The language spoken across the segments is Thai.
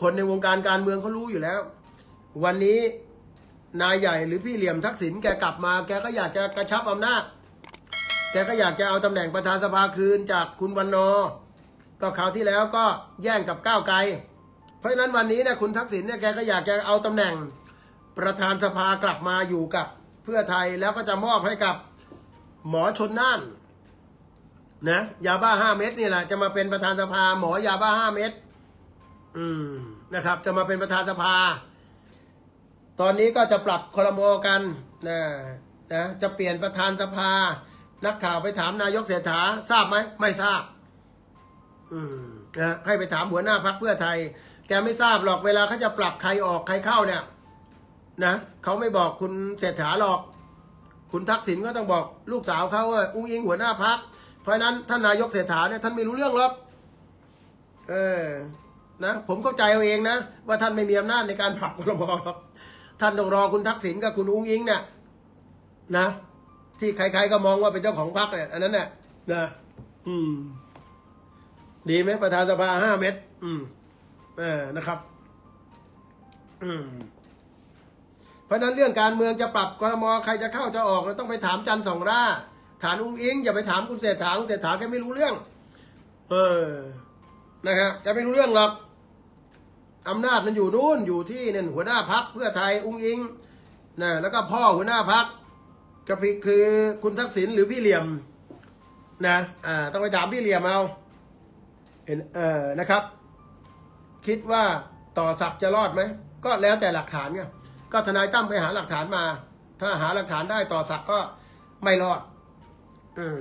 คนในวงการการเมืองเขารู้อยู่แล้ว วันนี้นายใหญ่หรือพี่เหลี่ยมทักษิณแกกลับมา แกก็อยากจะกระชับอำนาจ แกก็อยากจะเอาตำแหน่งประธานสภาคืนจากคุณวันนอ ก็คราวที่แล้วก็แย่งกับก้าวไกล เพราะฉะนั้นวันนี้นี่ยคุณทักษิณเนี่ยแกก็อยากจะเอาตำแหน่งประธานสภากลับมาอยู่กับเพื่อไทยแล้วก็จะมอบให้กับหมอชนน่านนะยาบ้าห้าเม็ดนี่แหละจะมาเป็นประธานสภาหมอยาบ้าห้าเม็ดอืม นะครับ จะมาเป็นประธานสภา ตอนนี้ก็จะปรับคลมกันนะนะจะเปลี่ยนประธานสภา นักข่าวไปถามนายกเศรษฐาทราบไหมไม่ทราบ อืมนะให้ไปถามหัวหน้าพักเพื่อไทย แกไม่ทราบหรอกเวลาเขาจะปรับใครออกใครเข้าเนี่ยนะเขาไม่บอกคุณเศรษฐาหรอก คุณทักษิณก็ต้องบอกลูกสาวเขาว่าอุ้งอิงหัวหน้าพักเพราะนั้นท่านนายกเศรษฐาเนี่ยท่านไม่รู้เรื่องหรอกเออ นะผมเข้าใจเอาเองนะ ว่าท่านไม่มีอำนาจในการปรับครมหรอกท่านต้องรอคุณทักษิณกับคุณอุ้งอิงเนี่ยนะ ที่ใครๆก็มองว่าเป็นเจ้าของพรรคเนี่ยอันนั้นเนี่ยนะอืม ดีไหมประธานสภาห้าเม็ดอืมเออนะครับ อืมเพราะนั้นเรื่องการเมืองจะปรับกรมใครจะเข้าจะออกเราต้องไปถามจันทร์สองร่าถามอุ้งอิงอย่าไปถามคุณเศรษฐาคุณเศรษฐาแกไม่รู้เรื่อง เออนะครับแกไม่รู้เรื่องหรอก อำนาจมันอยู่นู่นอยู่ที่เนี่ยหัวหน้าพักเพื่อไทยอุ้งอิงนะแล้วก็พ่อหัวหน้าพักก็คือคุณทักษิณหรือพี่เหลี่ยมนะอ่าต้องไปถามพี่เหลี่ยมเอาเห็นเออนะครับ คิดว่าต่อสักจะรอดไหมก็แล้วแต่หลักฐานไงก็ทนายตั้มไปหาหลักฐานมา ถ้าหาหลักฐานได้ต่อสักก็ไม่รอดอืม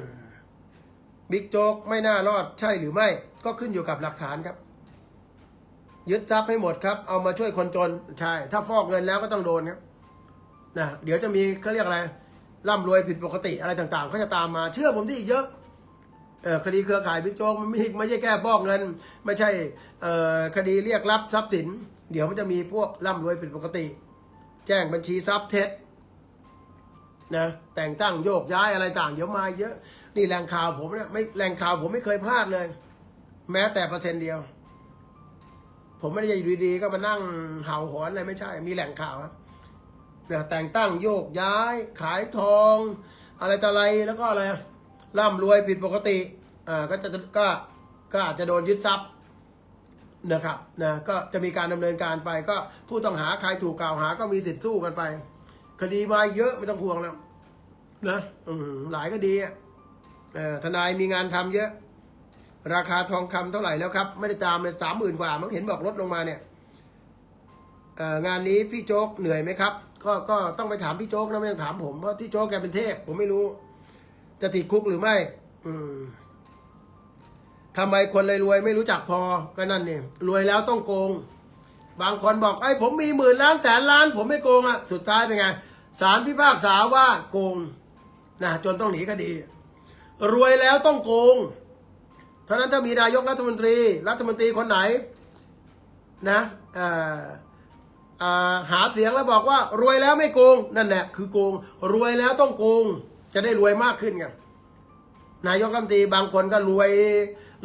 บิ๊กโจ๊กไม่น่ารอดใช่หรือไม่ ก็ขึ้นอยู่กับหลักฐานครับ ยึดทรัพย์ให้หมดครับ เอามาช่วยคนจนใช่ ถ้าฟอกเงินแล้วก็ต้องโดนครับนะเดี๋ยวจะมีเขาเรียกอะไรร่ำรวยผิดปกติอะไรต่างๆเขาจะตามมา เชื่อผมที่อีกเยอะเออคดีเครือข่ายบิ๊กโจ๊กมันไม่ไม่ใช่แก้ฟอกเงิน ไม่ใช่เออคดีเรียกรับทรัพย์สิน เดี๋ยวมันจะมีพวกร่ำรวยผิดปกติ แจ้งบัญชีทรัพย์เท็จนะแต่งตั้งโยกย้ายอะไรต่างเดี๋ยวมาเยอะ นี่แหล่งข่าวผมเนี่ยไม่แหล่งข่าวผมไม่เคยพลาดเลย แม้แต่เปอร์เซ็นต์เดียว ผมไม่ได้อยู่ดีๆก็มานั่งเห่าหอนอะไรไม่ใช่ มีแหล่งข่าวนี่ยแต่งตั้งโยกย้าย ขายทอง อะไรต่ออะไรแล้วก็อะไรร่ำรวยผิดปกติอ่าก็จะก็ก็อาจจะโดนยึดทรัพย์นะครับนะก็จะมีการดำเนินการไปก็ผู้ต้องหาใครถูกกล่าวหา ก็มีสิทธิ์สู้กันไป คดีมาเยอะไม่ต้องห่วงแล้วนะอืมหลายคดีอะเอ่อทนายมีงานทำเยอะ ราคาทองคำเท่าไหร่แล้วครับ ไม่ได้ตามเลยสามหมื่นกว่ามันเห็นบอกลดลงมาเนี่ยงานนี้พี่โจ๊กเหนื่อยไหมครับ ก็ก็ต้องไปถามพี่โจ๊กนะไม่ต้องถามผมเพราะที่โจ๊กแกเป็นเทพ ผมไม่รู้ จะติดคุกหรือไม่ อืมทำไมคนรวยๆไม่รู้จักพอก็นั่นเนี่ยรวยแล้วต้องโกง บางคนบอกไอ้ผมมีหมื่นล้านแสนล้าน ผมไม่โกงอะสุดท้ายเป็นไงศาลพิพากษาว่าโกงนะจนต้องหนีคดี รวยแล้วต้องโกง เพราะนั้นถ้ามีนายกรัฐมนตรี รัฐมนตรีคนไหนนะหาเสียงแล้วบอกว่ารวยแล้วไม่โกงนั่นแหละคือโกง รวยแล้วต้องโกง จะได้รวยมากขึ้นไงนายกรัฐมนตรีบางคนก็รวย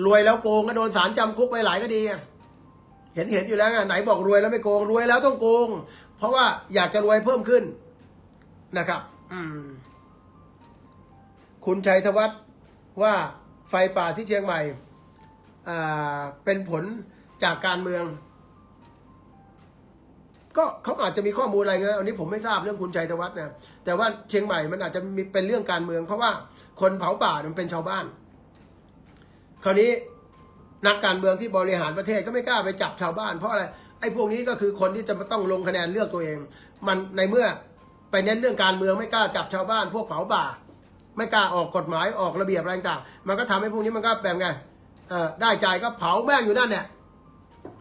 รวยแล้วโกงก็โดนศาลจำคุกไปหลายคดีเห็นเห็นอยู่แล้วไงไหนบอกรวยแล้วไม่โกง รวยแล้วต้องโกง เพราะว่าอยากจะรวยเพิ่มขึ้นนะครับ อืมคุณชัยธวัฒน์ว่า ไฟป่าที่เชียงใหม่เป็นผลจากการเมือง ก็เขาอาจจะมีข้อมูลอะไรเงี้ยอันนี้ผมไม่ทราบเรื่องคุณชัยธวัฒน์นะแต่ว่าเชียงใหม่มันอาจจะมีเป็นเรื่องการเมือง เพราะว่าคนเผาป่ามันเป็นชาวบ้าน คราวนี้นักการเมืองที่บริหารประเทศก็ไม่กล้าไปจับชาวบ้าน เพราะอะไรไอ้พวกนี้ก็คือคนที่จะต้องลงคะแนนเลือกตัวเอง มันในเมื่อไปเน้นเรื่องการเมืองไม่กล้าจับชาวบ้าน พวกเผาป่า ไม่กล้าออกกฎหมายออกระเบียบอะไรต่างมันก็ทำให้พวกนี้มันก็แบบไงได้ใจก็เผาแม่งอยู่นั่นเนี่ย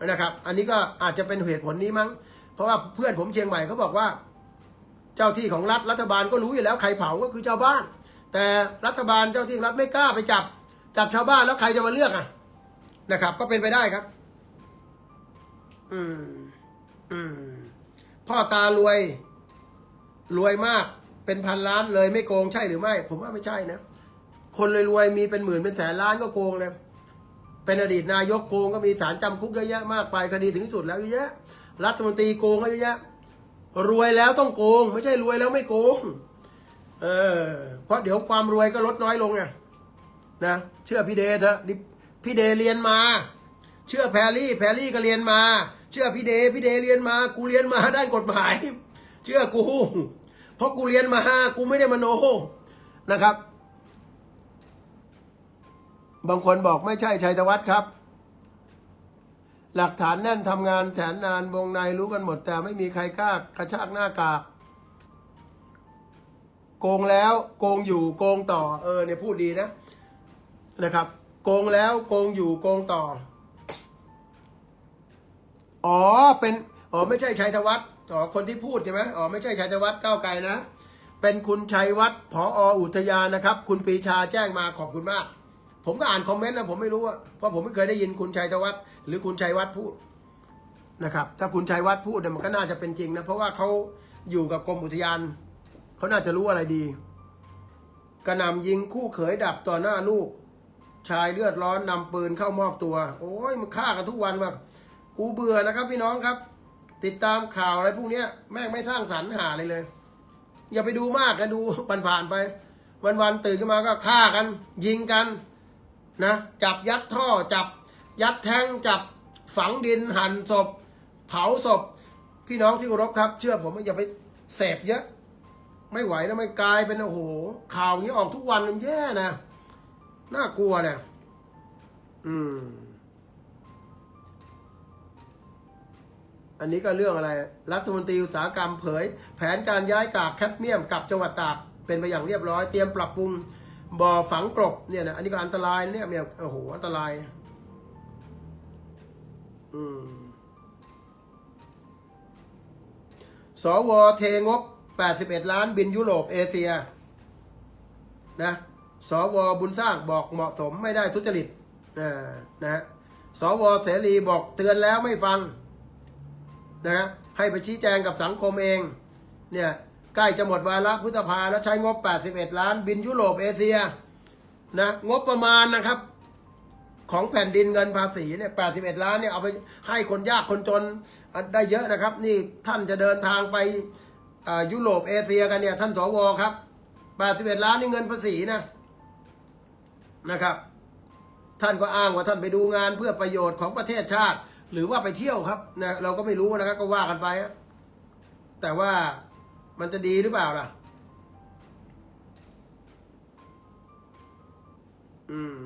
นะครับ อันนี้ก็อาจจะเป็นเหตุผลนี้มั้ง เพราะว่าเพื่อนผมเชียงใหม่เขาบอกว่า เจ้าที่ของรัฐรัฐบาลก็รู้อยู่แล้วใครเผาก็คือชาวบ้าน แต่รัฐบาลเจ้าที่รัฐไม่กล้าไปจับ จับชาวบ้านแล้วใครจะมาเลือกอะนะครับ ก็เป็นไปได้ครับ อืม อืม พ่อตารวย รวยมาก เป็นพันล้านเลยไม่โกงใช่หรือไม่ ผมว่าไม่ใช่นะ คนรวยๆมีเป็นหมื่นเป็นแสนล้านก็โกงเลยเป็นอดีตนายกโกงก็มีสารจำคุกเยอะแยะมากไปคดีถึงที่สุดแล้วเยอะแยะรัฐมนตรีโกงก็เยอะแยะรวยแล้วต้องโกง ไม่ใช่รวยแล้วไม่โกง เออ เพราะเดี๋ยวความรวยก็ลดน้อยลงไงนะเชื่อพี่เดย์เถอะพี่เดย์เรียนมา เชื่อแพรรี่ แพรรี่ก็เรียนมา เชื่อพี่เดย์พี่เดย์เรียนมา กูเรียนมาด้านกฎหมาย เชื่อกู เพราะกูเรียนมาห้ากูไม่ได้มโนนะครับ บางคนบอกไม่ใช่ชัยธวัฒน์ครับ หลักฐานแน่นทำงานแสนนานวงในรู้กันหมด แต่ไม่มีใครกล้ากระชากหน้ากากโกงแล้วโกงอยู่โกงต่อ เออเนี่ยพูดดีนะนะครับ โกงแล้วโกงอยู่โกงต่อ อ๋อเป็นอ๋อไม่ใช่ชัยธวัฒน์ อ๋อคนที่พูดใช่ไหมอ๋อไม่ใช่ชัยวัฒน์ก้าวไกลนะ เป็นคุณชัยวัฒน์ผออุทยานนะครับ คุณปรีชาแจ้งมาขอบคุณมาก ผมก็อ่านคอมเมนต์นะผมไม่รู้อะเพราะผมไม่เคยได้ยินคุณชัยวัฒน์หรือคุณชัยวัฒน์พูดนะครับ ถ้าคุณชัยวัฒน์พูดเนี่ยมันก็น่าจะเป็นจริงนะเพราะว่าเขาอยู่กับกรมอุทยานเขาน่าจะรู้อะไรดี กระหน่ำยิงคู่เขยดับต่อหน้าลูก ชายเลือดร้อนนำปืนเข้ามอบตัว โอ้ยมันฆ่ากันทุกวันว่ะกูเบื่อนะครับพี่น้องครับ ติดตามข่าวอะไรพวกนี้แม่งไม่สร้างสรรค์หาเลยเลย อย่าไปดูมากกันดูผ่านๆไป วันๆตื่นขึ้นมาก็ฆ่ากัน ยิงกันนะจับยัดท่อจับยัดแทงจับฝังดินหั่นศพ เผาศพ พี่น้องที่เคารพครับ เชื่อผมอย่าไปเสพเยอะ ไม่ไหวแล้วไม่กลายเป็นโอ้โหข่าวนี้ออกทุกวันมันแย่นะน่ากลัวเนี่ยอืม อันนี้ก็เรื่องอะไร รัฐมนตรีอุตสาหกรรมเผย แผนการย้ายกากแคดเมียมกลับจังหวัดตากเป็นไปอย่างเรียบร้อย เตรียมปรับปรุงบ่อฝังกลบเนี่ยนะอันนี้ก็อันตรายเนี่ยเนี่ยโอ้โหอันตราย อืมสวเทงบ 81 ล้านบินยุโรปเอเชียนะสวบุญสร้างบอกเหมาะสมไม่ได้ทุจริตนะฮะสวเสรีบอกเตือนแล้วไม่ฟัง นะฮะให้ไปชี้แจงกับสังคมเองเนี่ยใกล้จะหมดวาระพฤษภาแล้วใช้งบ 81 ล้านบินยุโรปเอเชียนะงบประมาณนะครับ ของแผ่นดินเงินภาษีเนี่ย 81 ล้านเนี่ยเอาไปให้คนยากคนจนได้เยอะนะครับ นี่ท่านจะเดินทางไปยุโรปเอเชียกันเนี่ย ท่านสวครับ 81 ล้านนี่เงินภาษีนะนะครับ ท่านก็อ้างว่าท่านไปดูงานเพื่อประโยชน์ของประเทศชาติ หรือว่าไปเที่ยวครับนะเราก็ไม่รู้นะครับก็ว่ากันไปอะแต่ว่ามันจะดีหรือเปล่าล่ะ อืม